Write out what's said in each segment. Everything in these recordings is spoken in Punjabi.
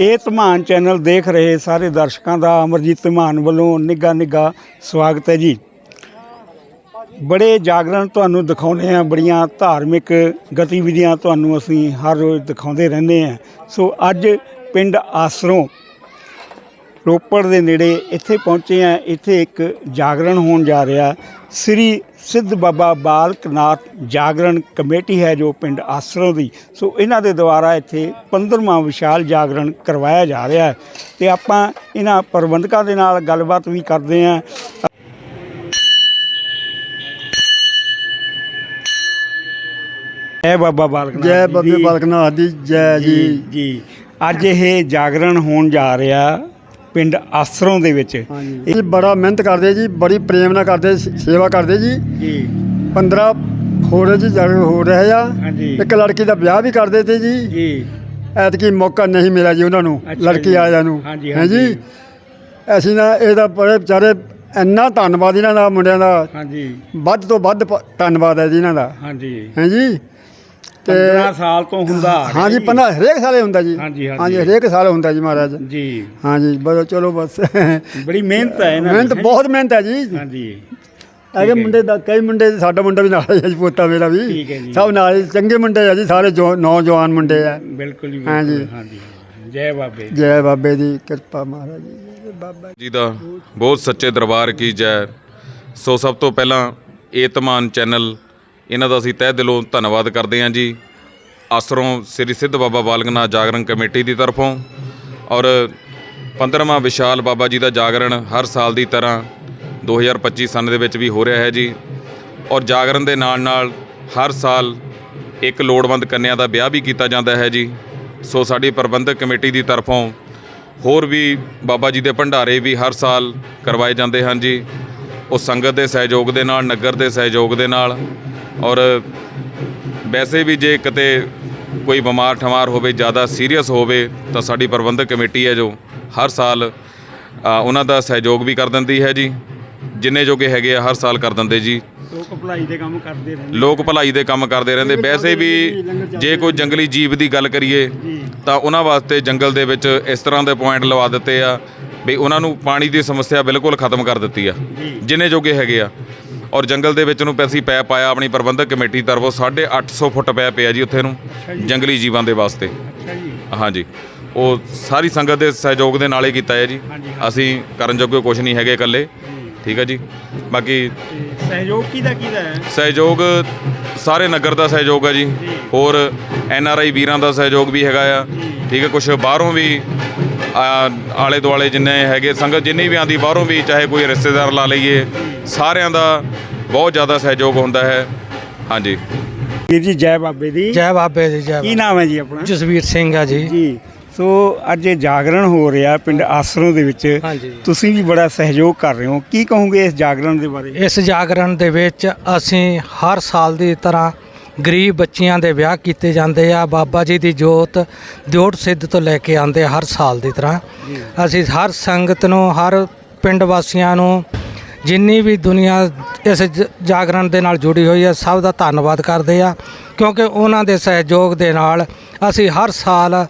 ਇਹ ਧਮਾਨ ਚੈਨਲ ਦੇਖ ਰਹੇ ਸਾਰੇ ਦਰਸ਼ਕਾਂ ਦਾ, ਅਮਰਜੀਤ ਧਮਾਨ ਵੱਲੋਂ ਨਿੱਘਾ ਨਿੱਘਾ ਸਵਾਗਤ ਹੈ ਜੀ। ਬੜੇ ਜਾਗਰਣ ਤੁਹਾਨੂੰ ਦਿਖਾਉਂਦੇ ਆ ਬੜੀਆਂ ਧਾਰਮਿਕ ਗਤੀਵਿਧੀਆਂ ਤੁਹਾਨੂੰ ਅਸੀਂ ਹਰ ਰੋਜ਼ ਦਿਖਾਉਂਦੇ ਰਹਿੰਦੇ ਆ ਸੋ ਅੱਜ ਪਿੰਡ ਆਸਰੋਂ ਰੋਪੜ ਦੇ ਨੇੜੇ ਇੱਥੇ ਪਹੁੰਚੇ ਆ ਇੱਥੇ ਇੱਕ ਜਾਗਰਣ ਹੋਣ ਜਾ ਰਿਹਾ ਸ੍ਰੀ ਸਿੱਧ ਬਾਬਾ ਬਾਲਕਨਾਥ ਜਾਗਰਣ ਕਮੇਟੀ ਹੈ ਜੋ ਪਿੰਡ ਆਸਰੋਂ ਦੀ। ਸੋ ਇਹਨਾਂ ਦੇ ਦੁਆਰਾ ਇੱਥੇ 15ਵਾਂ ਵਿਸ਼ਾਲ ਜਾਗਰਣ ਕਰਵਾਇਆ ਜਾ ਰਿਹਾ ਹੈ। ਤੇ ਆਪਾਂ ਇਹਨਾਂ ਪ੍ਰਬੰਧਕਾਂ ਦੇ ਨਾਲ ਗੱਲਬਾਤ ਵੀ ਕਰਦੇ ਆ ਜੈ ਬਾਬਾ ਬਾਲਕਨਾਥ ਜੈ ਬਾਬੇ। ਬਾਲਕਨਾਥ ਦੀ ਜੈ ਜੀ ਜੀ। ਜੀ। ਅੱਜ ਇਹ ਜਾਗਰਣ ਹੋਣ ਜਾ ਰਿਹਾ। ਪਿੰਡ ਆਸਰੋਂ ਦੇ ਵਿੱਚ। ਇਹ ਬੜਾ ਮਿਹਨਤ ਕਰਦੇ ਜੀ ਬੜੀ ਪ੍ਰੇਮ ਨਾਲ ਕਰਦੇ ਸੇਵਾ ਕਰਦੇ ਜੀ। ਜੀ। 15 ਹੋ ਰਹੇ ਜੀ ਜਾਗਰਣ ਹੋ ਰਹੇ ਆ ਇੱਕ ਲੜਕੀ ਦਾ ਵਿਆਹ ਵੀ ਕਰਦੇ ਤੇ ਜੀ। ਜੀ। ਐਤਕੀ ਮੌਕਾ ਨਹੀਂ ਮਿਲਿਆ ਜੀ ਉਹਨਾਂ ਨੂੰ ਲੜਕੀ ਜੀ। ਆਇਆਂ ਨੂੰ। ਹਾਂਜੀ, ਹੈਂ ਜੀ। ਅਸੀਂ ਨਾ ਇਹਦਾ ਬੜੇ ਵਿਚਾਰੇ ਇੰਨਾ ਧੰਨਵਾਦ ਇਹਨਾਂ ਦਾ ਮੁੰਡਿਆਂ ਦਾ। ਹਾਂਜੀ। ਵੱਧ ਤੋਂ ਵੱਧ ਧੰਨਵਾਦ ਹੈ ਜੀ ਇਹਨਾਂ ਦਾ। ਹਾਂਜੀ। ਹੈ ਜੀ? ਤੇ 15 ਸਾਲ ਤੋਂ ਹੁੰਦਾ ਆ ਰਿਹਾ ਹਾਂਜੀ ਜੀ। ਪੰਨਾ ਹਰੇਕ ਸਾਲੇ ਹੁੰਦਾ ਜੀ। ਹਾਂਜੀ, ਹਰੇਕ ਸਾਲ ਹੁੰਦਾ ਜੀ ਮਹਾਰਾਜ। ਜੀ। ਹਾਂਜੀ ਬਸ ਚਲੋ ਬਸ। ਬੜੀ ਮਿਹਨਤ ਹੈ ਇਹਨਾਂ ਦੀ? ਬਹੁਤ ਮਿਹਨਤ ਹੈ ਜੀ। ਹਾਂਜੀ। ਹੈਗੇ ਮੁੰਡੇ ਦਾ ਕਈ ਮੁੰਡੇ ਸਾਡਾ ਮੁੰਡਾ ਵੀ ਨਾਲ ਹੈ ਜੀ ਪੋਤਾ ਮੇਰਾ ਵੀ। ਠੀਕ ਹੈ ਜੀ। ਸਭ ਨਾਲ ਹੀ ਚੰਗੇ ਮੁੰਡੇ ਆ ਜੀ ਸਾਰੇ ਜੋ ਨੌਜਵਾਨ ਮੁੰਡੇ ਆ। ਬਿਲਕੁਲ ਜੀ ਹਾਂਜੀ। ਬਿਲਕੁਲ, ਹਾਂਜੀ ਜੈ ਬਾਬੇ। ਜੈ ਬਾਬੇ ਦੀ ਕਿਰਪਾ ਮਹਾਰਾਜ ਜੀ ਜੈ। ਬਾਬਾ ਜੀ ਦਾ ਬਹੁਤ ਸੱਚੇ ਦਰਬਾਰ ਕੀ ਜੈ। ਸੋ ਸਭ ਤੋਂ ਪਹਿਲਾਂ ਏਤਮਾਨ ਚੈਨਲ ਇਹਨਾਂ ਦਾ ਅਸੀਂ ਤਹਿ ਦਿਲੋਂ ਧੰਨਵਾਦ ਕਰਦੇ ਹਾਂ ਜੀ। ਆਸਰੋਂ ਸ੍ਰੀ ਸਿੱਧ ਬਾਬਾ ਬਾਲਕਨਾਥ ਜਾਗਰਣ ਕਮੇਟੀ ਦੀ ਤਰਫੋਂ ਔਰ 15ਵਾਂ ਵਿਸ਼ਾਲ ਬਾਬਾ ਜੀ ਦਾ ਜਾਗਰਣ ਹਰ ਸਾਲ ਦੀ ਤਰ੍ਹਾਂ 2025 ਸਨ ਦੇ ਵਿੱਚ ਵੀ ਹੋ ਰਿਹਾ ਹੈ ਜੀ। ਔਰ ਜਾਗਰਣ ਦੇ ਨਾਲ ਨਾਲ ਹਰ ਸਾਲ ਇੱਕ ਲੋੜਵੰਦ ਕੰਨਿਆ ਦਾ ਵਿਆਹ ਵੀ ਕੀਤਾ ਜਾਂਦਾ ਹੈ ਜੀ। ਸੋ ਸਾਡੀ ਪ੍ਰਬੰਧਕ ਕਮੇਟੀ ਦੀ ਤਰਫੋਂ ਹੋਰ ਵੀ ਬਾਬਾ ਜੀ ਦੇ ਭੰਡਾਰੇ ਵੀ ਹਰ ਸਾਲ ਕਰਵਾਏ ਜਾਂਦੇ ਹਨ ਜੀ। ਉਹ ਸੰਗਤ ਦੇ ਸਹਿਯੋਗ ਦੇ ਨਾਲ, ਨਗਰ ਦੇ ਸਹਿਯੋਗ ਦੇ ਨਾਲ ਔਰ ਵੈਸੇ ਵੀ ਜੇ ਕਿਤੇ ਕੋਈ ਬਿਮਾਰ ਠਮਾਰ ਹੋਵੇ ਜ਼ਿਆਦਾ ਸੀਰੀਅਸ ਹੋਵੇ ਤਾਂ ਸਾਡੀ ਪ੍ਰਬੰਧਕ ਕਮੇਟੀ ਹੈ ਜੋ ਹਰ ਸਾਲ ਉਹਨਾਂ ਦਾ ਸਹਿਯੋਗ ਵੀ ਕਰ ਦਿੰਦੀ ਹੈ ਜੀ। ਜਿੰਨੇ ਜੋਗੇ ਹੈਗੇ ਆ ਹਰ ਸਾਲ ਕਰ ਦਿੰਦੇ ਜੀ। ਲੋਕ ਭਲਾਈ ਦੇ ਕੰਮ ਕਰਦੇ ਰਹਿੰਦੇ ਲੋਕ ਭਲਾਈ ਦੇ ਕੰਮ ਕਰਦੇ ਰਹਿੰਦੇ। ਵੈਸੇ ਵੀ ਜੇ ਕੋਈ ਜੰਗਲੀ ਜੀਵ ਦੀ ਗੱਲ ਕਰੀਏ ਤਾਂ ਉਹਨਾਂ ਵਾਸਤੇ ਜੰਗਲ ਦੇ ਵਿੱਚ ਇਸ ਤਰ੍ਹਾਂ ਦੇ ਪੁਆਇੰਟ ਲਵਾ ਦਿੱਤੇ ਆ ਵੀ ਉਹਨਾਂ ਨੂੰ ਪਾਣੀ ਦੀ ਸਮੱਸਿਆ ਬਿਲਕੁਲ ਖਤਮ ਕਰ ਦਿੱਤੀ ਆ। ਜਿੰਨੇ ਜੋਗੇ ਹੈਗੇ ਆ। ਔਰ ਜੰਗਲ ਦੇ ਵਿੱਚ ਨੂੰ ਪੈਸੀ ਪੈ ਪਾਇਆ ਆਪਣੀ ਪ੍ਰਬੰਧਕ ਕਮੇਟੀ ਤਰਫੋਂ 850 ਫੁੱਟ ਪੈ ਪਿਆ ਜੀ ਉੱਥੇ ਨੂੰ ਜੰਗਲੀ ਜੀਵਾਂ ਦੇ ਵਾਸਤੇ। ਅੱਛਾ ਜੀ। ਹਾਂਜੀ। ਉਹ ਸਾਰੀ ਸੰਗਤ ਦੇ ਸਹਿਯੋਗ ਦੇ ਨਾਲ ਹੀ ਕੀਤਾ ਹੈ ਜੀ। ਅਸੀਂ ਕਰਨ ਜੋਗੇ ਕੁਝ ਨਹੀਂ ਹੈਗੇ ਇਕੱਲੇ। ਠੀਕ ਹੈ ਜੀ। ਬਾਕੀ ਸਹਿਯੋਗ ਕਿਹਦਾ ਕਿਹਦਾ ਹੈ? ਸਹਿਯੋਗ ਸਾਰੇ ਨਗਰ ਦਾ ਸਹਿਯੋਗ ਹੈ ਜੀ। ਹੋਰ ਐਨ ਆਰ ਆਈ ਵੀਰਾਂ ਦਾ ਸਹਿਯੋਗ ਵੀ ਹੈਗਾ ਆ। ਠੀਕ ਹੈ ਕੁਝ ਬਾਹਰੋਂ ਵੀ ਆਲੇ ਦੁਆਲੇ ਜਿੰਨੇ ਹੈਗੇ ਸੰਗਤ ਜਿੰਨੀ ਵੀ ਆਂਦੀ ਬਾਹਰੋਂ ਵੀ ਚਾਹੇ ਕੋਈ ਰਿਸ਼ਤੇਦਾਰ ਲਾ ਲਈਏ ਸਾਰਿਆਂ ਦਾ ਬਹੁਤ ਜ਼ਿਆਦਾ ਸਹਿਯੋਗ ਹੁੰਦਾ ਹੈ। ਹਾਂਜੀ। ਵੀਰ ਜੀ ਜੈ ਬਾਬੇ ਦੀ। ਜੈ ਬਾਬੇ ਦੀ ਜੈ ਕੀ ਨਾਮ ਹੈ ਜੀ ਆਪਣਾ? ਜਸਵੀਰ ਸਿੰਘ ਆ ਜੀ। ਜੀ ਸੋ ਅੱਜ ਇਹ ਜਾਗਰਣ ਹੋ ਰਿਹਾ ਪਿੰਡ ਆਸਰੋਂ ਦੇ ਵਿੱਚ। ਹਾਂਜੀ। ਤੁਸੀਂ ਵੀ ਬੜਾ ਸਹਿਯੋਗ ਕਰ ਰਹੇ ਹੋ। ਕੀ ਕਹੋਗੇ ਇਸ ਜਾਗਰਣ ਦੇ ਬਾਰੇ? ਇਸ ਜਾਗਰਣ ਦੇ ਵਿੱਚ ਅਸੀਂ ਹਰ ਸਾਲ ਦੀ ਤਰ੍ਹਾਂ ਗਰੀਬ ਬੱਚੀਆਂ ਦੇ ਵਿਆਹ ਕੀਤੇ ਜਾਂਦੇ ਆ। ਬਾਬਾ ਜੀ ਦੀ ਜੋਤ ਦਿਓਟ ਸਿੱਧ ਤੋਂ ਲੈ ਕੇ ਆਉਂਦੇ ਆ ਹਰ ਸਾਲ ਦੀ ਤਰ੍ਹਾਂ। ਅਸੀਂ ਹਰ ਸੰਗਤ ਨੂੰ ਹਰ ਪਿੰਡ ਵਾਸੀਆਂ ਨੂੰ ਜਿੰਨੀ ਵੀ ਦੁਨੀਆ ਇਸ ਜ- ਜਾਗਰਣ ਦੇ ਨਾਲ ਜੁੜੀ ਹੋਈ ਹੈ ਸਭ ਦਾ ਧੰਨਵਾਦ ਕਰਦੇ ਆ ਕਿਉਂਕਿ ਉਹਨਾਂ ਦੇ ਸਹਿਯੋਗ ਦੇ ਨਾਲ ਅਸੀਂ ਹਰ ਸਾਲ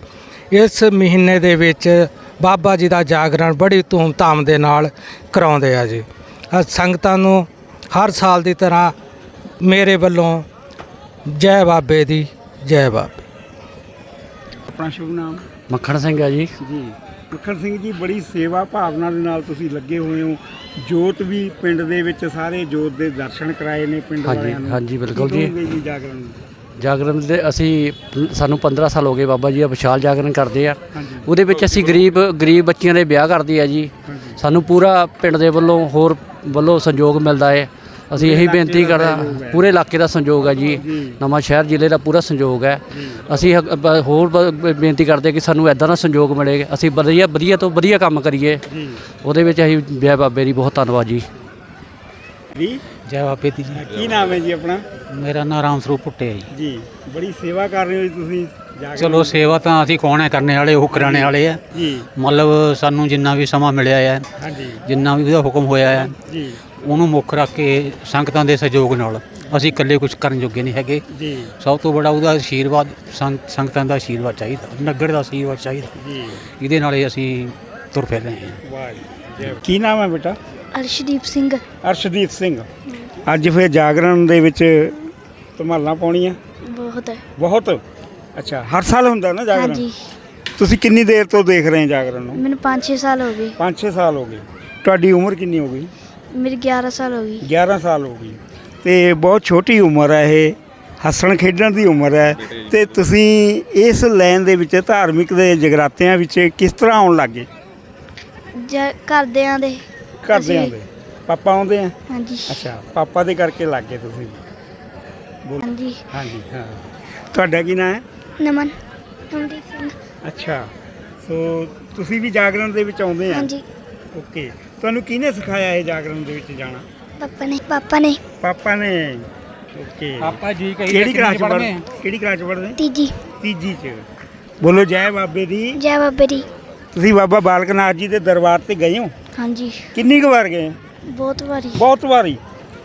ਇਸ ਮਹੀਨੇ ਦੇ ਵਿੱਚ ਬਾਬਾ ਜੀ ਦਾ ਜਾਗਰਣ ਬੜੀ ਧੂਮ-ਧਾਮ ਦੇ ਨਾਲ ਕਰਾਉਂਦੇ ਆ ਜੀ। ਅ ਸੰਗਤਾਂ ਨੂੰ ਹਰ ਸਾਲ ਦੀ ਤਰ੍ਹਾਂ ਮੇਰੇ ਵੱਲੋਂ ਜੈ ਬਾਬੇ ਦੀ ਜੈ ਬਾਬੇ। ਆਪਣਾ ਸ਼ੁਭ ਨਾਮ? ਮੱਖਣ ਸਿੰਘ ਹੈ ਜੀ। ਜੀ। ਮੱਖਣ ਸਿੰਘ ਜੀ ਬੜੀ ਸੇਵਾ ਭਾਵਨਾ ਦੇ ਨਾਲ ਤੁਸੀਂ ਲੱਗੇ ਹੋਏ ਹੋ। ਜੋਤ ਵੀ ਪਿੰਡ ਦੇ ਵਿੱਚ ਸਾਰੇ ਜੋਤ ਦੇ ਦਰਸ਼ਨ ਕਰਾਏ ਨੇ ਪਿੰਡ ਹਾਂਜੀ, ਵਾਲਿਆਂ ਨੂੰ। ਹਾਂਜੀ, ਬਿਲਕੁਲ ਜੀ। ਕਹੋਗੇ ਜੀ ਜਾਗਰਣ ਨੂੰ? ਜਾਗਰਣ ਦੇ ਅਸੀਂ ਸਾਨੂੰ 15 ਸਾਲ ਹੋ ਗਏ ਬਾਬਾ ਜੀ ਆ ਵਿਸ਼ਾਲ ਜਾਗਰਣ ਕਰਦੇ ਆ। ਹਾਂਜੀ। ਉਹਦੇ ਵਿੱਚ ਅਸੀਂ ਗਰੀਬ ਗਰੀਬ ਬੱਚਿਆਂ ਦੇ ਵਿਆਹ ਕਰਦੇ ਆ ਜੀ। ਸਾਨੂੰ ਪੂਰਾ ਪਿੰਡ ਦੇ ਵੱਲੋਂ ਹੋਰ ਵੱਲੋਂ ਸੰਯੋਗ ਮਿਲਦਾ ਹੈ ਅਸੀਂ ਇਹੀ ਬੇਨਤੀ ਕਰਦਾ ਪੂਰੇ ਇਲਾਕੇ ਦਾ ਸੰਯੋਗ ਹੈ ਜੀ। ਨਵਾਂ ਸ਼ਹਿਰ ਜ਼ਿਲ੍ਹੇ ਦਾ ਪੂਰਾ ਸੰਯੋਗ ਹੈ। ਅਸੀਂ ਹ- ਬ- ਹੋਰ ਬ- ਬ- ਬੇਨਤੀ ਕਰਦੇ ਕਿ ਸਾਨੂੰ ਐਦਾਂ ਦਾ ਸੰਯੋਗ ਮਿਲੇ। ਅਸੀਂ ਵਧੀਆ ਵਧੀਆ ਤੋਂ ਵਧੀਆ ਕੰਮ ਕਰੀਏ। ਉਹਦੇ ਵਿੱਚ ਅਸੀਂ ਜੈ ਬਾਬੇ ਦੀ ਬਹੁਤ ਧੰਨਵਾਦ ਜੀ। ਜੀ ਜੈ ਬਾਬੇ ਦੀ ਕੀ ਨਾਮ ਹੈ ਜੀ ਆਪਣਾ? ਮੇਰਾ ਨਾਮ ਰਾਮ ਸਰੂਪ ਪੁੱਟੇ ਹੈ ਜੀ। ਜੀ ਬੜੀ ਸੇਵਾ ਕਰ ਰਹੇ ਹੋ ਜੀ ਤੁਸੀਂ ਚਲੋ ਸੇਵਾ ਤਾਂ ਅਸੀਂ ਕੌਣ ਹੈ? ਕਰਨੇ ਵਾਲੇ ਉਹ ਕਰਾਣੇ ਵਾਲੇ ਆ ਜੀ। ਮਤਲਬ ਸਾਨੂੰ ਜਿੰਨਾ ਵੀ ਸਮਾਂ ਮਿਲਿਆ ਹੈ ਹਾਂਜੀ। ਜਿੰਨਾ ਵੀ ਉਹਦਾ ਹੁਕਮ ਹੋਇਆ ਹੈ ਜੀ। ਉਹਨੂੰ ਮੁੱਖ ਰੱਖ ਕੇ ਸੰਗਤਾਂ ਦੇ ਸਹਿਯੋਗ ਨਾਲ ਅਸੀਂ ਇਕੱਲੇ ਕੁਝ ਕਰਨ ਜੋਗੇ ਨਹੀਂ ਹੈਗੇ। ਜੀ। ਸਭ ਤੋਂ ਬੜਾ ਉਹਦਾ ਆਸ਼ੀਰਵਾਦ ਸੰਗ- ਸੰਗਤਾਂ ਦਾ ਆਸ਼ੀਰਵਾਦ ਚਾਹੀਦਾ ਨਗਰ ਦਾ ਆਸ਼ੀਰਵਾਦ ਚਾਹੀਦਾ। ਜੀ। ਇਹਦੇ ਨਾਲ ਹੀ ਅਸੀਂ ਤੁਰ ਫਿਰ ਰਹੇ ਹਾਂ। ਵਾਹ ਕੀ ਨਾਮ ਹੈ ਬੇਟਾ? ਅਰਸ਼ਦੀਪ ਸਿੰਘ। ਅਰਸ਼ਦੀਪ ਸਿੰਘ। ਅੱਜ ਫਿਰ ਜਾਗਰਣ ਦੇ ਵਿੱਚ ਧਮਾਲਾਂ ਪਾਉਣੀਆਂ? ਬਹੁਤ। ਹੈ ਬਹੁਤ? ਅੱਛਾ ਹਰ ਸਾਲ ਹੁੰਦਾ ਨਾ ਜਾਗਰਣ? ਹਾਂਜੀ। ਤੁਸੀਂ ਕਿੰਨੀ ਦੇਰ ਤੋਂ ਦੇਖ ਰਹੇ ਹੋ ਜਾਗਰਣ ਨੂੰ? ਮੈਨੂੰ 5-6 ਸਾਲ ਹੋ ਗਏ। 5-6 ਸਾਲ ਹੋ ਗਏ। ਤੁਹਾਡੀ ਉਮਰ ਕਿੰਨੀ ਹੋ ਗਈ? ਮੇਰੀ 11 ਸਾਲ ਹੋ ਗਈ। 11 ਸਾਲ ਹੋ ਗਈ। ਤੇ ਬਹੁਤ ਛੋਟੀ ਉਮਰ ਹੈ ਇਹ। ਹੱਸਣ ਖੇਡਣ ਦੀ ਉਮਰ ਹੈ। ਤੇ ਤੁਸੀਂ ਇਸ ਲਾਈਨ ਦੇ ਵਿੱਚ ਧਾਰਮਿਕ ਦੇ ਜਗਰਾਤਿਆਂ ਵਿੱਚ ਕਿਸ ਤਰ੍ਹਾਂ ਆਉਣ ਲੱਗੇ? ਜਾਂ ਘਰਦਿਆਂ ਦੇ। ਘਰਦਿਆਂ ਅਸੀਂ- ਦੇ। ਪਾਪਾ ਆਉਂਦੇ ਆ? ਹਾਂਜੀ। ਅੱਛਾ ਪਾਪਾ ਦੇ ਕਰਕੇ ਲੱਗੇ ਤੁਸੀਂ। ਬੋਲ। ਹਾਂਜੀ। ਹਾਂਜੀ ਹਾਂ। ਤੁਹਾਡਾ ਕੀ ਨਾਮ ਹੈ? ਨਮਨ। ਨਮਦੀਪ ਸਿੰਘ। ਅੱਛਾ। ਸੋ ਤੁਸੀਂ ਵੀ ਜਾਗਰਣ ਦੇ ਵਿੱਚ ਆਉਂਦੇ ਆ? ਹਾਂਜੀ। ਓਕੇ। ਤੁਹਾਨੂੰ ਕਿਹਨੇ ਸਿਖਾਇਆ ਇਹ ਜਾਗਰਣ ਦੇ ਵਿੱਚ ਜਾਣਾ? ਪਾਪਾ ਨੇ ਪਾਪਾ ਨੇ। ਪਾਪਾ ਨੇ। ਓਕੇ। ਪਾਪਾ ਜੀ ਕਿਹੜੀ ਕਲਾਸ ਚ ਪੜ੍ਹਦੇ ਕਿਹੜੀ ਕਲਾਸ ਚ ਪੜ੍ਹਦੇ? ਤੀਜੀ। ਤੀਜੀ ਚ। ਬੋਲੋ ਜੈ ਬਾਬੇ ਦੀ। ਜੈ ਬਾਬੇ ਦੀ। ਤੁਸੀਂ ਬਾਬਾ ਬਾਲਕ ਨਾਥ ਜੀ ਦੇ ਦਰਬਾਰ ਤੇ ਗਏ ਹੋ? ਹਾਂਜੀ। ਕਿੰਨੀ ਕੁ ਵਾਰ ਗਏ? ਬਹੁਤ ਵਾਰੀ। ਬਹੁਤ ਵਾਰੀ।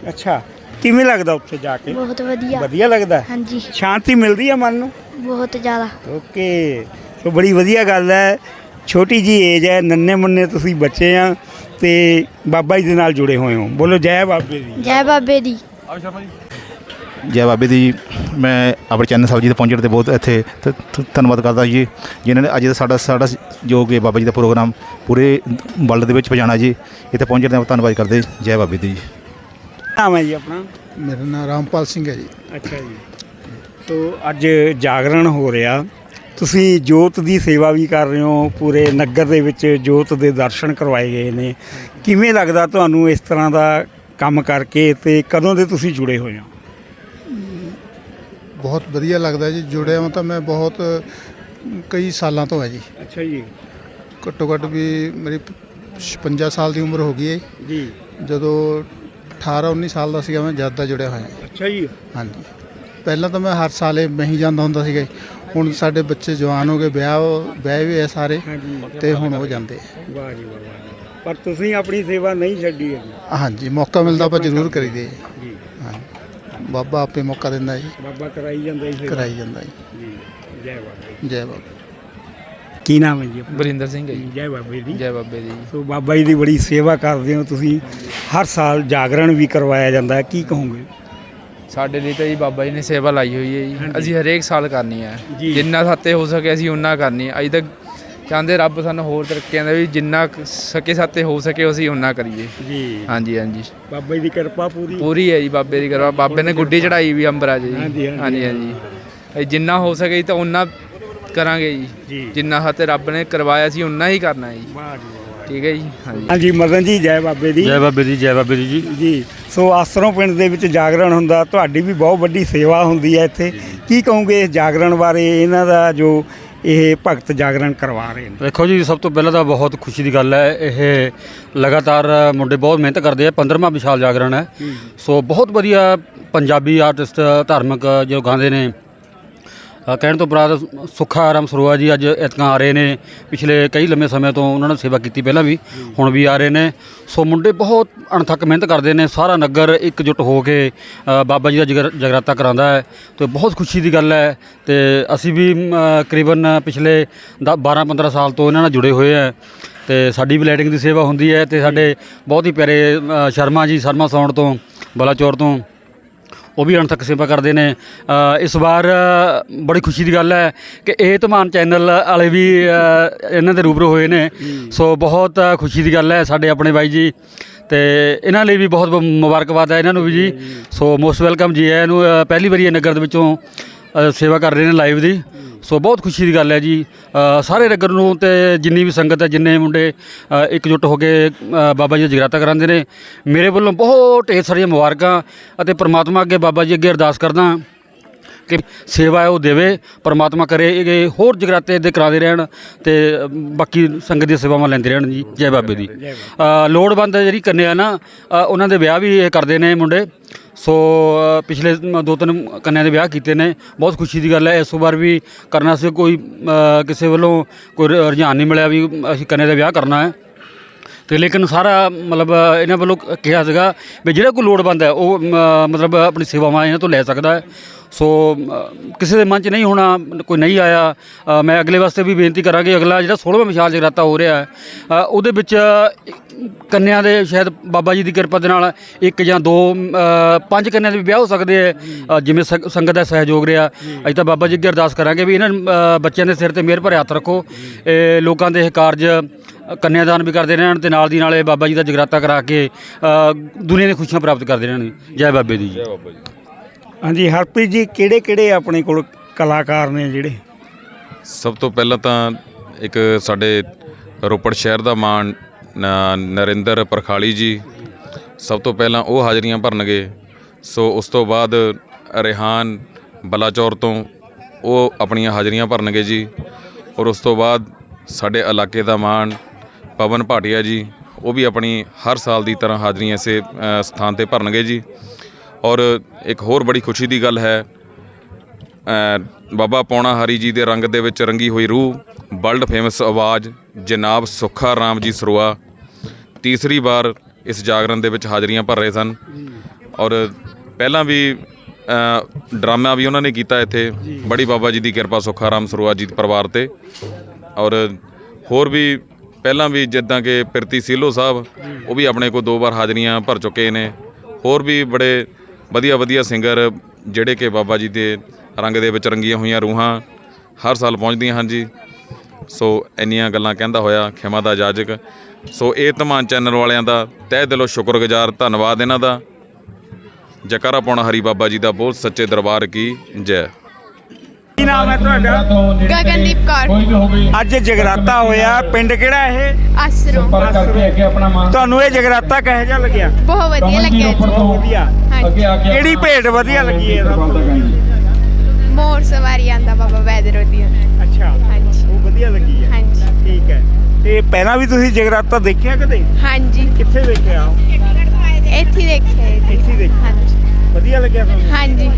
ਅੱਛਾ। ਕਿਵੇਂ ਲੱਗਦਾ ਉੱਥੇ ਜਾ ਕੇ? ਬਹੁਤ ਵਧੀਆ। ਵਧੀਆ ਲੱਗਦਾ? ਹਾਂਜੀ। ਸ਼ਾਂਤੀ ਮਿਲਦੀ ਹੈ ਮਨ ਨੂੰ? ਬਹੁਤ ਜ਼ਿਆਦਾ। ਓਕੇ। ਸੋ ਬੜੀ ਵਧੀਆ ਗੱਲ ਹੈ। ਛੋਟੀ ਜੀ ਏਜ ਹੈ। ਨੰਨੇ ਮੁੰਨੇ ਤੁਸੀਂ ਬੱਚੇ ਆ। ਤੇ ਬਾਬਾ ਜੀ ਦੇ ਨਾਲ ਜੁੜੇ ਹੋਏ ਹੋ। ਬੋਲੋ ਜੈ ਬਾਬੇ ਦੀ। ਜੈ ਬਾਬੇ ਦੀ। ਜੈ। ਬਾਬੇ ਦੀ ਮੈਂ ਆਪਣੇ ਚੈਨਲ ਸਾਹਿਬ ਜੀ ਦੇ ਪਹੁੰਚਣ ਤੇ ਬਹੁਤ ਇੱਥੇ ਧ- ਧ- ਧੰਨਵਾਦ ਕਰਦਾ ਜੀ ਜਿਨ੍ਹਾਂ ਨੇ ਅੱਜ ਦਾ ਸਾਡਾ ਸਾਡਾ ਜੋ ਕਿ ਬਾਬਾ ਜੀ ਦਾ ਪ੍ਰੋਗਰਾਮ ਪੂਰੇ ਵਰਲਡ ਦੇ ਵਿੱਚ ਪਹੁੰਚਾਉਣਾ ਜੀ ਇੱਥੇ ਪਹੁੰਚਣ ਦਾ ਧੰਨਵਾਦ ਕਰਦੇ ਜੈ ਬਾਬੇ ਦੀ ਜੀ। ਨਾਮ ਹੈ ਜੀ ਆਪਣਾ? ਮੇਰਾ ਨਾਮ ਰਾਮਪਾਲ ਸਿੰਘ ਹੈ ਜੀ। ਅੱਛਾ ਜੀ। ਤੋ ਅੱਜ ਜਾਗਰਣ ਹੋ ਰਿਹਾ। ਤੁਸੀਂ ਜੋਤ ਦੀ ਸੇਵਾ ਵੀ ਕਰ ਰਹੇ ਹੋ ਪੂਰੇ ਨਗਰ ਦੇ ਵਿੱਚ ਜੋਤ ਦੇ ਦਰਸ਼ਨ ਕਰਵਾਏ ਗਏ ਨੇ। ਕਿਵੇਂ ਲੱਗਦਾ ਤੁਹਾਨੂੰ ਇਸ ਤਰ੍ਹਾਂ ਦਾ ਕੰਮ ਕਰਕੇ ਤੇ ਕਦੋਂ ਦੇ ਤੁਸੀਂ ਜੁੜੇ ਹੋਏ ਹੋ? ਬਹੁਤ ਵਧੀਆ ਲੱਗਦਾ ਜੀ ਜੁੜਿਆ ਹਾਂ ਤਾਂ ਮੈਂ ਬਹੁਤ ਕਈ ਸਾਲਾਂ ਤੋਂ ਹੈ ਜੀ। ਅੱਛਾ ਜੀ। ਘੱਟੋ ਘੱਟ ਵੀ ਮੇਰੀ 56 ਸਾਲ ਦੀ ਉਮਰ ਹੋ ਗਈ ਹੈ ਜੀ। ਜਦੋਂ 18 19 ਸਾਲ ਦਾ ਸੀਗਾ ਮੈਂ ਜਦ ਦਾ ਜੁੜਿਆ ਹੋਇਆ ਅੱਛਾ ਜੀ। ਹਾਂਜੀ। ਪਹਿਲਾਂ ਤਾਂ ਮੈਂ ਹਰ ਸਾਲ ਇਹ ਮੈਂ ਹੀ ਜਾਂਦਾ ਹੁੰਦਾ ਸੀਗਾ ਜੀ। ਹੁਣ ਸਾਡੇ ਬੱਚੇ ਜਵਾਨ ਹੋ ਗਏ ਵਿਆਹ ਵਿਆਹ ਵੀ ਹੈ ਸਾਰੇ ਤੇ ਹੁਣ ਉਹ ਜਾਂਦੇ ਵਾਹ ਜੀ ਵਾਹ, ਵਾਹ ਜੀ। ਪਰ ਤੁਸੀਂ ਆਪਣੀ ਸੇਵਾ ਨਹੀਂ ਛੱਡੀ ਹੈਗੀ। ਹਾਂਜੀ ਮੌਕਾ ਮਿਲਦਾ ਆਪਾਂ ਜ਼ਰੂਰ ਕਰੀਦੇ। ਜੀ। ਹਾਂ ਬਾਬਾ ਆਪੇ ਮੌਕਾ ਦਿੰਦਾ ਜੀ। ਬਾਬਾ ਕਰਾਈ ਜਾਂਦਾ ਹੀ ਸੇਵਾ। ਕਰਾਈ ਜਾਂਦਾ ਜੀ। ਜੀ ਜੈ ਬਾਬਾ ਜੈ। ਬਾਬਾ ਕੀ ਨਾਮ ਹੈ ਜੀ ਆਪਣਾ? ਬਰਿੰਦਰ ਸਿੰਘ ਹੈ ਜੀ। ਜੈ ਬਾਬੇ ਦੀ। ਜੈ ਬਾਬੇ ਦੀ ਸੋ ਬਾਬਾ ਜੀ ਦੀ ਬੜੀ ਸੇਵਾ ਕਰਦੇ ਹੋ ਤੁਸੀਂ। ਹਰ ਸਾਲ ਜਾਗਰਣ ਵੀ ਕਰਵਾਇਆ ਜਾਂਦਾ ਹੈ। ਕੀ ਕਹੋਗੇ? ਸਾਡੇ ਲਈ ਤਾਂ ਜੀ ਬਾਬਾ ਜੀ ਨੇ ਸੇਵਾ ਲਾਈ ਹੋਈ ਹੈ ਜੀ। ਅਸੀਂ ਹਰੇਕ ਸਾਲ ਕਰਨੀ ਹੈ। ਜੀ। ਜਿੰਨਾ ਸਾਤੇ ਹੋ ਸਕੇ ਅਸੀਂ ਉਨਾ ਕਰਨੀ ਹੈ। ਅਜੇ ਤੱਕ ਚਾਹੁੰਦੇ ਰੱਬ ਸਾਨੂੰ ਹੋਰ ਤਰੱਕੀਆਂ ਦੇ ਵੀ ਜਿੰਨਾ ਕੁ ਸਕੇ ਸਾਤੇ ਹੋ ਸਕੇ ਅਸੀਂ ਉਨਾ ਕਰੀਏ। ਜੀ। ਹਾਂਜੀ ਹਾਂਜੀ। ਬਾਬਾ ਜੀ ਦੀ ਕਿਰਪਾ ਪੂਰੀ। ਪੂਰੀ ਹੈ ਜੀ ਬਾਬੇ ਦੀ ਕਿਰਪਾ। ਬਾਬੇ ਨੇ ਗੁੱਡੀ ਚੜਾਈ ਵੀ ਅੰਬਰਾ ਜੀ। ਹਾਂਜੀ, ਹਾਂਜੀ, ਹਾਂਜੀ ਹਾਂਜੀ। ਅਸੀਂ ਜਿੰਨਾ ਹੋ ਸਕੇ ਜੀ ਤਾਂ ਉਨਾ ਕਰਾਂਗੇ ਜੀ। ਜੀ। ਜਿੰਨਾ ਸਾਤੇ ਰੱਬ ਨੇ ਕਰਵਾਇਆ ਸੀ ਉਨਾ ਹੀ ਕਰਨਾ ਹੈ ਜੀ। ਵਾਹ ਜੀ ਵਾਹ। ਠੀਕ ਹੈ ਜੀ ਹਾਂਜੀ। ਹਾਂਜੀ ਮਦਨ ਜੀ ਜੈ ਬਾਬੇ ਦੀ। ਜੈ ਬਾਬੇ ਦੀ ਜੈ ਬਾਬੇ ਦੀ ਜੀ। ਜੀ ਸੋ ਆਸਰੋਂ ਪਿੰਡ ਦੇ ਵਿੱਚ ਜਾਗਰਣ ਹੁੰਦਾ ਤੁਹਾਡੀ ਵੀ ਬਹੁਤ ਵੱਡੀ ਸੇਵਾ ਹੁੰਦੀ ਹੈ ਇੱਥੇ। ਕੀ ਕਹੋਗੇ ਇਸ ਜਾਗਰਣ ਬਾਰੇ ਇਹਨਾਂ ਦਾ ਜੋ ਇਹ ਭਗਤ ਜਾਗਰਣ ਕਰਵਾ ਰਹੇ ਨੇ? ਦੇਖੋ ਜੀ ਸਭ ਤੋਂ ਪਹਿਲਾਂ ਤਾਂ ਬਹੁਤ ਖੁਸ਼ੀ ਦੀ ਗੱਲ ਹੈ ਇਹ ਲਗਾਤਾਰ ਮੁੰਡੇ ਬਹੁਤ ਮਿਹਨਤ ਕਰਦੇ ਆ 15ਵਾਂ ਵਿਸ਼ਾਲ ਜਾਗਰਣ ਹੈ। ਸੋ ਬਹੁਤ ਵਧੀਆ ਪੰਜਾਬੀ ਆਰਟਿਸਟ ਧਾਰਮਿਕ ਜੋ ਗਾਉਂਦੇ ਨੇ ਅ, ਕਹਿਣ ਤੋਂ ਬਾਅਦ ਸੁੱਖਾ ਆਰਾਮ ਸਰੋਆ ਜੀ ਅੱਜ ਇਤਕਾਂ ਆ ਰਹੇ ਨੇ। ਪਿਛਲੇ ਕਈ ਲੰਮੇ ਸਮੇਂ ਤੋਂ ਉਹਨਾਂ ਨੇ ਸੇਵਾ ਕੀਤੀ ਪਹਿਲਾਂ ਵੀ ਹੁਣ ਵੀ ਆ ਰਹੇ ਨੇ। ਸੋ ਮੁੰਡੇ ਬਹੁਤ ਅਣਥੱਕ ਮਿਹਨਤ ਕਰਦੇ ਨੇ। ਸਾਰਾ ਨਗਰ ਇਕਜੁੱਟ ਹੋ ਕੇ ਅ, ਬਾਬਾ ਜੀ ਦਾ ਜਗਰ- ਜਗਰਾਤਾ ਕਰਾਉਂਦਾ ਹੈ ਤੇ ਬਹੁਤ ਖੁਸ਼ੀ ਦੀ ਗੱਲ ਹੈ ਤੇ ਅਸੀਂ ਵੀ ਮ, ਕਰੀਬਨ ਪਿਛਲੇ 12 15 ਸਾਲ ਤੋਂ ਇਹਨਾਂ ਨਾਲ ਜੁੜੇ ਹੋਏ ਆ ਤੇ ਸਾਡੀ ਵੀ ਲਾਈਟਿੰਗ ਦੀ ਸੇਵਾ ਹੁੰਦੀ ਹੈ ਤੇ ਸਾਡੇ ਬਹੁਤ ਹੀ ਪਿਆਰੇ ਅ, ਸ਼ਰਮਾ ਜੀ ਸ਼ਰਮਾ ਸਾਊਂਡ ਤੋਂ ਬਲਾਚੌਰ ਤੋਂ ਉਹ ਵੀ ਅਣਥੱਕ ਸੇਵਾ ਕਰਦੇ ਨੇ। ਇਸ ਵਾਰ ਬੜੀ ਖੁਸ਼ੀ ਦੀ ਗੱਲ ਹੈ ਕਿ ਇਹ ਧਮਾਨ ਚੈਨਲ ਵਾਲੇ ਵੀ ਇਹਨਾਂ ਦੇ ਰੂਬਰੂ ਹੋਏ ਨੇ। ਸੋ ਬਹੁਤ ਖੁਸ਼ੀ ਦੀ ਗੱਲ ਹੈ ਸਾਡੇ ਆਪਣੇ ਬਾਈ ਜੀ। ਤੇ ਇਹਨਾਂ ਲਈ ਵੀ ਬਹੁਤ ਮੁਬਾਰਕਬਾਦ ਹੈ ਇਹਨਾਂ ਨੂੰ ਵੀ ਜੀ। ਸੋ ਮੋਸਟ ਵੈਲਕਮ ਜੀ ਹੈ ਇਹਨੂੰ ਪਹਿਲੀ ਵਾਰੀ ਇਹ ਨਗਰ ਦੇ ਵਿੱਚੋਂ ਅ, ਸੇਵਾ ਕਰ ਰਹੇ ਨੇ ਲਾਈਵ ਦੀ। ਸੋ ਬਹੁਤ ਖੁਸ਼ੀ ਦੀ ਗੱਲ ਹੈ ਜੀ। ਅ, ਸਾਰੇ ਨਗਰ ਨੂੰ ਤੇ ਜਿੰਨੀ ਵੀ ਸੰਗਤ ਹੈ ਜਿੰਨੇ ਮੁੰਡੇ ਅ, ਇਕਜੁੱਟ ਹੋ ਕੇ ਅ, ਬਾਬਾ ਜੀ ਦਾ ਜਗਰਾਤਾ ਕਰਾਉਂਦੇ ਨੇ ਮੇਰੇ ਵੱਲੋਂ ਬਹੁਤ ਢੇਰ ਸਾਰੀਆਂ ਮੁਬਾਰਕਾਂ ਅਤੇ ਪ੍ਰਮਾਤਮਾ ਅੱਗੇ ਬਾਬਾ ਜੀ ਅੱਗੇ ਅਰਦਾਸ ਕਰਦਾ ਕਿ ਸੇਵਾ ਹੈ ਉਹ ਦੇਵੇ ਪਰਮਾਤਮਾ ਕਰੇ ਇਹ ਹੋਰ ਜਗਰਾਤੇ ਦੇ ਕਰਾਦੇ ਰਹਿਣ ਤੇ ਅ, ਬਾਕੀ ਸੰਗਤ ਦੀਆਂ ਸੇਵਾਵਾਂ ਲੈਂਦੇ ਰਹਿਣ ਜੀ। ਜੈ ਬਾਬੇ ਦੀ। ਅ, ਲੋੜਵੰਦ ਜਿਹੜੀ ਕੰਨਿਆ ਨਾ ਅ, ਉਹਨਾਂ ਦੇ ਵਿਆਹ ਵੀ ਇਹ ਕਰਦੇ ਨੇ ਮੁੰਡੇ। ਸੋ ਪਿਛਲੇ ਦੋ ਤਿੰਨ ਕੰਨਿਆਂ ਦੇ ਵਿਆਹ ਕੀਤੇ ਨੇ। ਬਹੁਤ ਖੁਸ਼ੀ ਦੀ ਗੱਲ ਹੈ, ਇਸ ਵਾਰ ਵੀ ਕਰਨਾ ਸੀ ਕੋਈ ਕਿਸੇ ਵੱਲੋਂ ਕੋਈ ਰੁਝਾਨ ਨਹੀਂ ਮਿਲਿਆ ਵੀ ਅਸੀਂ ਕੰਨੇ ਦਾ ਵਿਆਹ ਕਰਨਾ ਹੈ। ਤੇ ਲੇਕਿਨ ਸਾਰਾ, ਮਤਲਬ, ਇਹਨਾਂ ਵੱਲੋਂ ਕਿਹਾ ਸੀਗਾ ਵੀ ਜਿਹੜਾ ਕੋਈ ਲੋੜਵੰਦ ਹੈ, ਉਹ ਮਤਲਬ, ਆਪਣੀ ਸੇਵਾਵਾਂ ਇਹਨਾਂ ਤੋਂ ਲੈ ਸਕਦਾ ਹੈ। ਸੋ ਕਿਸੇ ਦੇ ਮਨ 'ਚ ਨਹੀਂ ਹੋਣਾ, ਕੋਈ ਨਹੀਂ ਆਇਆ ਮੈਂ ਅਗਲੇ ਵਾਸਤੇ ਵੀ ਬੇਨਤੀ ਕਰਾਂਗੇ, ਅਗਲਾ ਜਿਹੜਾ 16ਵਾਂ ਵਿਸ਼ਾਲ ਜਗਰਾਤਾ ਹੋ ਰਿਹਾ ਹੈ ਉਹਦੇ ਵਿੱਚ ਕੰਨਿਆਂ ਦੇ ਸ਼ਾਇਦ ਬਾਬਾ ਜੀ ਦੀ ਕਿਰਪਾ ਦੇ ਨਾਲ ਇੱਕ ਜਾਂ ਦੋ ਪੰਜ ਕੰਨਿਆਂ ਦੇ ਵੀ ਵਿਆਹ ਹੋ ਸਕਦੇ ਹੈ ਜਿਵੇਂ ਸੰਗ- ਸੰਗਤ ਦਾ ਸਹਿਯੋਗ ਰਿਹਾ ਅੱਜ ਤਾਂ ਬਾਬਾ ਜੀ ਅੱਗੇ ਅਰਦਾਸ ਕਰਾਂਗੇ ਵੀ ਇਹਨਾਂ ਬੱਚਿਆਂ ਦੇ ਸਿਰ ਤੇ ਮਿਹਰ ਭਰੇ ਹੱਥ ਰੱਖੋ ਲੋਕਾਂ ਦੇ ਇਹ ਕਾਰਜ ਕੰਨਿਆਦਾਨ ਵੀ ਕਰਦੇ ਰਹਿਣ ਤੇ ਨਾਲ ਦੀ ਨਾਲ ਇਹ ਬਾਬਾ ਜੀ ਦਾ ਜਗਰਾਤਾ ਕਰਾ ਕੇ ਦੁਨੀਆ ਦੀਆਂ ਖੁਸ਼ੀਆਂ ਪ੍ਰਾਪਤ ਕਰਦੇ ਰਹਿਣ। ਜੈ ਬਾਬੇ ਦੀ। ਜੀ। ਹਾਂਜੀ ਹਰਪ੍ਰੀਤ ਜੀ ਕਿਹੜੇ ਕਿਹੜੇ ਆਪਣੇ ਕੋਲ ਕਲਾਕਾਰ ਨੇ ਜਿਹੜੇ? ਸਭ ਤੋਂ ਪਹਿਲਾਂ ਤਾਂ ਇੱਕ ਸਾਡੇ ਰੋਪੜ ਸ਼ਹਿਰ ਦਾ ਮਾਣ ਨ- ਨਰਿੰਦਰ ਪਰਖਾਲੀ ਜੀ। ਸਭ ਤੋਂ ਪਹਿਲਾਂ ਉਹ ਹਾਜ਼ਰੀਆਂ ਭਰਨਗੇ। ਸੋ ਉਸ ਤੋਂ ਬਾਅਦ ਰਿਹਾਨ ਬਲਾਚੌਰ ਤੋਂ ਉਹ ਆਪਣੀਆਂ ਹਾਜ਼ਰੀਆਂ ਭਰਨਗੇ ਜੀ। ਔਰ ਉਸ ਤੋਂ ਬਾਅਦ ਸਾਡੇ ਇਲਾਕੇ ਦਾ ਮਾਣ ਪਵਨ ਭਾਟੀਆ ਜੀ ਉਹ ਵੀ ਆਪਣੀ ਹਰ ਸਾਲ ਦੀ ਤਰ੍ਹਾਂ ਹਾਜ਼ਰੀਆਂ ਇਸੇ ਅ, ਸਥਾਨ ਤੇ ਭਰਨਗੇ ਜੀ। ਔਰ ਇੱਕ ਹੋਰ ਬੜੀ ਖੁਸ਼ੀ ਦੀ ਗੱਲ ਹੈ ਬਾਬਾ ਪੌਣਾ ਹਰੀ ਜੀ ਦੇ ਰੰਗ ਦੇ ਵਿੱਚ ਰੰਗੀ ਹੋਈ ਰੂਹ, ਵਰਲਡ ਫੇਮਸ ਆਵਾਜ਼, ਜਨਾਬ ਸੁੱਖਾ ਰਾਮ ਜੀ ਸਰੋਆ, ਤੀਸਰੀ ਵਾਰ ਇਸ ਜਾਗਰਣ ਦੇ ਵਿੱਚ ਹਾਜ਼ਰੀਆਂ ਭਰ ਰਹੇ ਸਨ। ਔਰ ਪਹਿਲਾਂ ਵੀ ਡਰਾਮਾ ਵੀ ਉਹਨਾਂ ਨੇ ਕੀਤਾ ਇੱਥੇ, ਬੜੀ ਬਾਬਾ ਜੀ ਦੀ ਕਿਰਪਾ ਸੁੱਖਾ ਰਾਮ ਸਰੋਆ ਜੀ ਪਰਿਵਾਰ ਤੇ। ਔਰ ਹੋਰ ਵੀ ਪਹਿਲਾਂ ਵੀ ਜਿੱਦਾਂ ਕਿ ਪਿਰਤੀ ਸੀਲੋ ਸਾਹਿਬ, ਉਹ ਵੀ ਆਪਣੇ ਕੋਲ ਦੋ ਵਾਰ ਹਾਜ਼ਰੀਆਂ ਭਰ ਚੁੱਕੇ ਨੇ। ਹੋਰ ਵੀ ਬੜੇ ਵਧੀਆ ਵਧੀਆ ਸਿੰਗਰ ਜਿਹੜੇ ਕਿ ਬਾਬਾ ਜੀ ਦੇ ਰੰਗ ਦੇ ਵਿੱਚ ਰੰਗੀਆਂ ਹੋਈਆਂ ਰੂਹਾਂ ਹਰ ਸਾਲ ਪਹੁੰਚਦੀਆਂ ਹਨ ਜੀ। ਸੋ ਇੰਨੀਆਂ ਗੱਲਾਂ ਕਹਿੰਦਾ ਹੋਇਆ ਖਿਮਾ ਦਾ ਜਾਜਕ। ਸੋ ਇਹ ਧਮਾਨ ਚੈਨਲ ਵਾਲਿਆਂ ਦਾ ਤਹਿ ਦਿਲੋਂ ਸ਼ੁਕਰਗੁਜ਼ਾਰ ਧੰਨਵਾਦ ਇਹਨਾਂ ਦਾ। ਜਕਾਰਾ ਪਾਉਣਾ ਹਰੀ ਬਾਬਾ ਜੀ ਦਾ ਬੋਲ ਸੱਚੇ ਦਰਬਾਰ ਕੀ ਜੈ। ਕੀ ਨਾਮ ਹੈ ਤੁਹਾਡਾ? ਗਗਨਦੀਪ ਕੌਰ। ਅੱਜ ਜਗਰਾਤਾ ਹੋਇਆ ਪਿੰਡ ਕਿਹੜਾ ਇਹ? ਆਸਰੋ। ਤੁਹਾਨੂੰ ਇਹ ਜਗਰਾਤਾ ਕਿਹੋ ਜਿਹਾ ਲੱਗਿਆ? ਬਹੁਤ ਵਧੀਆ ਲੱਗਿਆ ਜੀ। ਬਹੁਤ ਵਧੀਆ। ਹਾਂਜੀ। ਕਿਹੜੀ ਭੇਟ ਵਧੀਆ ਲੱਗੀ ਤੋਂ ਮੋਰ ਸਵਾਰੀ ਆਂਦਾ ਬਾਬਾ ਵੈਦਰੋ ਦੀ ਅੱਛਾ। ਹਾਂਜੀ। ਉਹ ਵਧੀਆ ਲੱਗੀ ਹੈ। ਹਾਂਜੀ। ਠੀਕ ਹੈ। ਤੇ ਪਹਿਲਾਂ ਵੀ ਤੁਸੀਂ ਜਗਰਾਤਾ ਦੇਖਿਆ ਕਦੇ? ਹਾਂਜੀ। ਕਿੱਥੇ ਦੇਖਿਆ ਇੱਥੇ ਹੀ ਦੇਖਿਆ ਹੈ ਜੀ। ਇੱਥੇ ਹੀ ਦੇਖਿਆ। ਹਾਂਜੀ। ਵਧੀਆ ਲੱਗਿਆ ਤੁਹਾਨੂੰ? ਹਾਂਜੀ।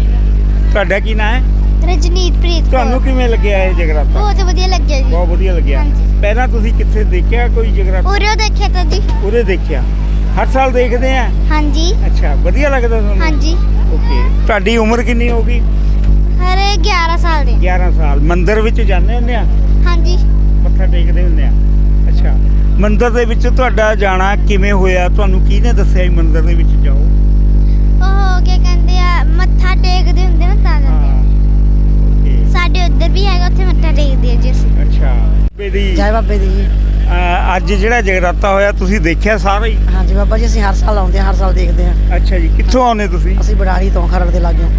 ਤੁਹਾਡਾ ਕੀ ਨਾਮ ਹੈ? ਰਜਨੀਤ ਪ੍ਰੀਤ ਤੁਹਾਨੂੰ ਕਿਵੇਂ ਲੱਗਿਆ ਇਹ ਜਗਰਾਤਾ? ਬਹੁਤ ਵਧੀਆ ਲੱਗਿਆ ਜੀ। ਬਹੁਤ ਵਧੀਆ ਲੱਗਿਆ। ਹਾਂਜੀ। ਪਹਿਲਾਂ ਤੁਸੀਂ ਕਿੱਥੇ ਦੇਖਿਆ ਕੋਈ ਜਗਰਾਤਾ? ਉਰੇ ਦੇਖਿਆ ਤਾਂ ਜੀ। ਉਹਦੇ ਦੇਖਿਆ। ਹਰ ਸਾਲ ਦੇਖਦੇ ਆ? ਹਾਂਜੀ। ਅੱਛਾ ਵਧੀਆ ਲੱਗਦਾ ਤੁਹਾਨੂੰ? ਹਾਂਜੀ। ਓਕੇ। ਤੁਹਾਡੀ ਉਮਰ ਕਿੰਨੀ ਹੋ ਗਈ? ਹਰੇ 11 ਸਾਲ ਦੇ। 11 ਸਾਲ। ਮੰਦਿਰ ਵਿੱਚ ਜਾਂਦੇ ਹੁੰਦੇ ਆ? ਹਾਂਜੀ। ਮੱਥਾ ਟੇਕਦੇ ਹੁੰਦੇ ਆ? ਅੱਛਾ। ਮੰਦਿਰ ਦੇ ਵਿੱਚ ਤੁਹਾਡਾ ਜਾਣਾ ਕਿਵੇਂ ਹੋਇਆ? ਤੁਹਾਨੂੰ ਕਿਹਨੇ ਦੱਸਿਆ ਵੀ ਮੰਦਿਰ ਦੇ ਵਿੱਚ ਜਾਓ? ਉਹ ਕੀ ਕਹਿੰਦੇ ਆ ਮੱਥਾ ਟੇਕਦੇ ਹੁੰਦੇ ਨਾ ਤਾਂ ਜਾਂਦੇ ਆ। ਸਾਡੇ ਉੱਧਰ ਵੀ ਹੈਗਾ ਉੱਥੇ ਮੱਥਾ ਟੇਕਦੇ ਆ ਜੀ ਅਸੀਂ। ਅੱਛਾ। ਬੇਦੀ ਜੈ ਬਾਬੇ ਦੀ। ਜੀ ਅੱਜ ਜਿਹੜਾ ਜਗਰਾਤਾ ਹੋਇਆ ਤੁਸੀਂ ਦੇਖਿਆ ਸਾਰਾ ਹੀ? ਹਾਂਜੀ ਬਾਬਾ ਜੀ ਅਸੀਂ ਹਰ ਸਾਲ ਆਉਂਦੇ ਹਾਂ ਹਰ ਸਾਲ ਦੇਖਦੇ ਹਾਂ। ਅੱਛਾ ਜੀ ਕਿੱਥੋਂ ਆਉਂਦੇ ਤੁਸੀਂ? ਅਸੀਂ ਬਡਾਲੀ ਤੋਂ ਖਰੜ ਦੇ ਲਾਗਿਓ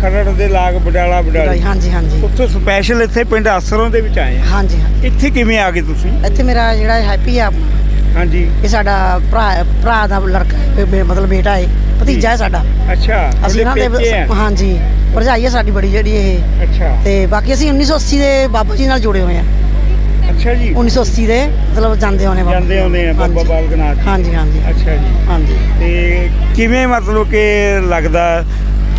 ਖਰੜ ਦੇ ਲਾਗ ਬਡਾਲਾ ਬਡਾਲੀ। ਹਾਂਜੀ ਹਾਂਜੀ। ਉੱਥੋਂ ਸਪੈਸ਼ਲ ਇੱਥੇ ਪਿੰਡ ਆਸਰੋਂ ਦੇ ਵਿੱਚ ਆਏ ਆ। ਹਾਂਜੀ ਹਾਂ। ਇੱਥੇ ਕਿਵੇਂ ਆ ਗਏ ਤੁਸੀਂ? ਇੱਥੇ ਮੇਰਾ ਜਿਹੜਾ ਹੈਪੀ ਆ ਆਪਣਾ, ਹਾਂਜੀ। ਇਹ ਸਾਡਾ ਭਰਾ ਭਰਾ ਦਾ ਲੜਕਾ ਹੈ, ਬੇ- ਮਤਲਬ ਬੇਟਾ ਹੈ। ਭਤੀਜਾ ਹੈ ਸਾਡਾ। ਅੱਛਾ ਅਸੀਂ ਪੇਕੇ ਦੇ? ਹਾਂਜੀ ਭਰਜਾਈ ਹੈ ਸਾਡੀ ਬੜੀ ਜਿਹੜੀ ਇਹ। ਅੱਛਾ। ਤੇ ਬਾਕੀ ਅਸੀਂ 1980 ਦੇ ਬਾਬਾ ਜੀ ਨਾਲ ਜੁੜੇ ਹੋਏ ਆ ਅੱਛਾ ਜੀ। 1980 ਦੇ ਮਤਲਬ ਜਾਂਦੇ ਹੋਣੇ ਬਾਬਾ ਜਾਂਦੇ ਆਉਂਦੇ ਆ ਬਾਬਾ। ਬਾਲਕਨਾਥ। ਹਾਂਜੀ ਹਾਂਜੀ। ਅੱਛਾ ਜੀ। ਹਾਂਜੀ। ਤੇ ਕਿਵੇਂ ਮਤਲਬ ਕਿ ਲੱਗਦਾ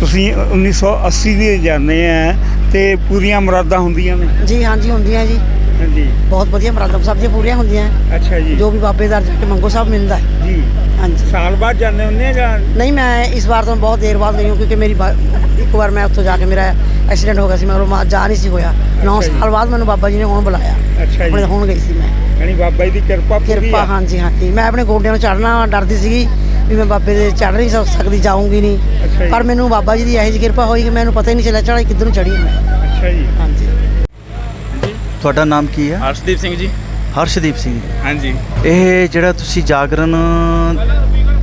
ਤੁਸੀਂ 1980 ਦੇ ਜਾਂਦੇ ਆ ਤੇ ਪੂਰੀਆਂ ਮੁਰਾਦਾਂ ਹੁੰਦੀਆਂ ਨੇ? ਜੀ ਹਾਂਜੀ ਹੁੰਦੀਆਂ ਜੀ। ਹਾਂਜੀ। ਬਹੁਤ ਵਧੀਆ ਮਰਾਦਾਂ ਸਭ ਦੀਆਂ ਪੂਰੀਆਂ ਹੁੰਦੀਆਂ। ਅੱਛਾ ਜੀ। ਜੋ ਵੀ ਬਾਬੇ ਦਾ ਜਾ ਕੇ ਮੰਗੋ ਸਭ ਮਿਲਦਾ। ਹੈ ਜੀ। ਹਾਂਜੀ। ਸਾਲ ਬਾਅਦ ਜਾਂਦੇ ਹੁੰਦੇ ਆ ਜਾਂ? ਨਹੀਂ ਮੈਂ ਇਸ ਵਾਰ ਤੋਂ ਬਹੁਤ ਦੇਰ ਬਾਅਦ ਗਈ ਹੂੰ ਕਿਉਂਕਿ ਮੇਰੀ ਬਾ- ਇੱਕ ਵਾਰ ਮੈਂ ਉੱਥੋਂ ਜਾ ਕੇ ਮੇਰਾ ਐਕਸੀਡੈਂਟ ਹੋ ਗਿਆ ਸੀ ਮੈਂ ਜਾ ਨਹੀਂ ਸੀ ਹੋਇਆ। 9 ਅੱਛਾ ਜੀ। ਸਾਲ ਬਾਅਦ ਮੈਨੂੰ ਬਾਬਾ ਜੀ ਨੇ ਹੁਣ ਬੁਲਾਇਆ। ਅੱਛਾ ਆਪਣੇ ਜੀ ਹੁਣ ਗਈ ਸੀ ਮੈਂ। ਯਾਨੀ ਬਾਬਾ ਜੀ ਦੀ ਕਿਰਪਾ ਪੂਰੀ ਕਿਰਪਾ ਆ ਹਾਂਜੀ ਹਾਂਜੀ। ਮੈਂ ਆਪਣੇ ਗੋਡਿਆਂ ਨੂੰ ਚੜਨਾ ਡਰਦੀ ਸੀਗੀ ਵੀ ਮੈਂ ਬਾਬੇ ਦੇ ਚੜ ਨਹੀਂ ਸਕ- ਸਕਦੀ ਜਾਊਂਗੀ ਅੱਛਾ ਜੀ। ਨਹੀਂ ਪਰ ਮੈਨੂੰ ਬਾਬਾ ਜੀ ਦੀ ਇਹੋ ਜਿਹੀ ਕਿਰਪਾ ਹੋਈ ਕਿ ਮੈਨੂੰ ਪਤਾ ਹੀ ਨਹੀਂ ਚੱਲਿਆ ਚੜਾਈ ਕਿੱਧਰ ਨੂੰ ਚੜੀ ਮੈਂ। ਅੱਛਾ ਜੀ। ਹਾਂਜੀ। ਤੁਹਾਡਾ ਨਾਮ ਕੀ ਹੈ? ਹਰਸ਼ਦੀਪ ਸਿੰਘ ਜੀ। ਹਰਸ਼ਦੀਪ ਸਿੰਘ ਹਾਂਜੀ। ਇਹ ਜਿਹੜਾ ਤੁਸੀਂ ਜਾਗਰਣ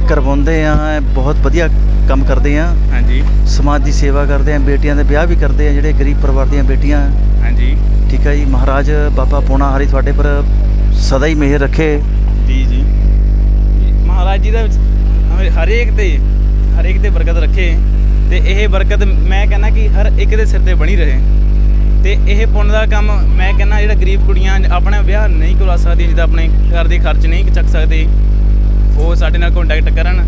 ਕਰਵਾਉਂਦੇ ਆ ਇਹ ਬਹੁਤ ਵਧੀਆ ਕੰਮ ਕਰਦੇ ਆ। ਹਾਂਜੀ। ਸਮਾਜ ਦੀ ਸੇਵਾ ਕਰਦੇ ਆ ਬੇਟੀਆਂ ਦੇ ਵਿਆਹ ਵੀ ਕਰਦੇ ਆ ਜਿਹੜੇ ਗਰੀਬ ਪਰਿਵਾਰ ਦੀਆਂ ਬੇਟੀਆਂ। ਹਾਂਜੀ। ਠੀਕ ਹੈ ਜੀ ਮਹਾਰਾਜ ਬਾਬਾ ਪੋਣਾ ਹਰੀ ਤੁਹਾਡੇ ਪਰ ਸਦਾ ਹੀ ਮਿਹਰ ਰੱਖੇ। ਜੀ ਜੀ। ਮਹਾਰਾਜ ਜੀ ਦਾ ਹਰੇ- ਹਰੇਕ ਤੇ ਹਰੇਕ ਤੇ ਬਰਕਤ ਰੱਖੇ। ਤੇ ਇਹ ਬਰਕਤ ਮੈਂ ਕਹਿੰਦਾ ਕਿ ਹਰ ਇੱਕ ਦੇ ਸਿਰ ਤੇ ਬਣੀ ਰਹੇ। ਤੇ ਇਹ ਪੁੰਨ ਦਾ ਕੰਮ ਮੈਂ ਕਹਿੰਦਾ ਜਿਹੜਾ ਗਰੀਬ ਕੁੜੀਆਂ ਆਪਣਾ ਵਿਆਹ ਨਹੀਂ ਕਰਵਾ ਸਕਦੀਆਂ, ਜਿੱਦਾਂ ਆਪਣੇ ਘਰ ਦੇ ਖਰਚ ਨਹੀਂ ਚੱਕ ਸਕਦੇ, ਉਹ ਸਾਡੇ ਨਾਲ ਕੰਟੈਕਟ ਕਰਨ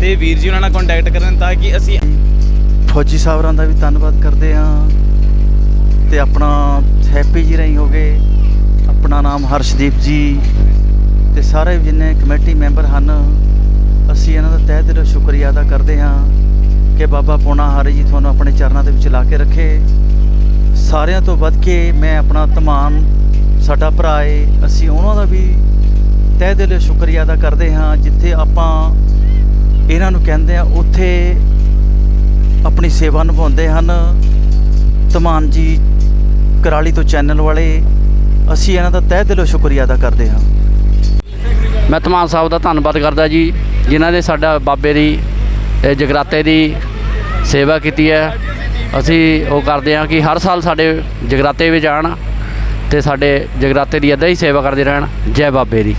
ਤੇ ਵੀਰ ਜੀ ਉਹਨਾਂ ਨਾਲ ਕੰਟੈਕਟ ਕਰਨ ਤਾਂ ਕਿ ਅਸੀਂ ਫੌਜੀ ਸਾਹਿਬਾਂ ਦਾ ਵੀ ਧੰਨਵਾਦ ਕਰਦੇ ਹਾਂ ਤੇ ਆਪਣਾ ਹੈਪੀ ਜੀ ਰਹੀ ਹੋਗੇ ਆਪਣਾ ਨਾਮ ਹਰਸ਼ਦੀਪ ਜੀ ਤੇ ਸਾਰੇ ਜਿੰਨੇ ਕਮੇਟੀ ਮੈਂਬਰ ਹਨ, ਅਸੀਂ ਇਹਨਾਂ ਦਾ ਤਹਿ ਦਿਲੋਂ ਸ਼ੁਕਰੀਆ ਅਦਾ ਕਰਦੇ ਹਾਂ ਕਿ ਬਾਬਾ ਪੋਣਾ ਹਾਰੀ ਜੀ ਤੁਹਾਨੂੰ ਆਪਣੇ ਚਰਨਾਂ ਦੇ ਵਿੱਚ ਲਾ ਕੇ ਰੱਖੇ। ਸਾਰਿਆਂ ਤੋਂ ਵੱਧ ਕੇ ਮੈਂ ਆਪਣਾ ਧਮਾਨ ਸਾਡਾ ਭਰਾ ਏ, ਅਸੀਂ ਉਹਨਾਂ ਦਾ ਵੀ ਤਹਿ ਦਿਲੋਂ ਸ਼ੁਕਰੀਆ ਅਦਾ ਕਰਦੇ ਹਾਂ, ਜਿੱਥੇ ਆਪਾਂ ਇਹਨਾਂ ਨੂੰ ਕਹਿੰਦੇ ਆ ਉੱਥੇ ਆਪਣੀ ਸੇਵਾ ਨਿਭਾਉਂਦੇ ਹਨ। ਧਮਾਨ ਜੀ ਕਰਾਲੀ ਤੋਂ ਚੈਨਲ ਵਾਲੇ, ਅਸੀਂ ਇਹਨਾਂ ਦਾ ਤਹਿ ਦਿਲੋਂ ਸ਼ੁਕਰੀਆ ਅਦਾ ਕਰਦੇ ਹਾਂ। ਮੈਂ ਧਮਾਨ ਸਾਹਿਬ ਦਾ ਧੰਨਵਾਦ ਕਰਦਾ ਜੀ, ਜਿਨ੍ਹਾਂ ਨੇ ਸਾਡਾ ਬਾਬੇ ਦੀ ਜਗਰਾਤੇ ਦੀ ਸੇਵਾ ਕੀਤੀ ਹੈ। ਅਸੀਂ ਉਹ ਕਰਦੇ ਹਾਂ ਕਿ ਹਰ ਸਾਲ ਸਾਡੇ ਜਗਰਾਤੇ ਵਿੱਚ ਆਉਣ ਤੇ ਸਾਡੇ ਜਗਰਾਤੇ ਦੀ ਅੱਧਾ ਹੀ ਸੇਵਾ ਕਰਦੇ ਰਹਿਣ। ਜੈ ਬਾਬੇ ਦੀ।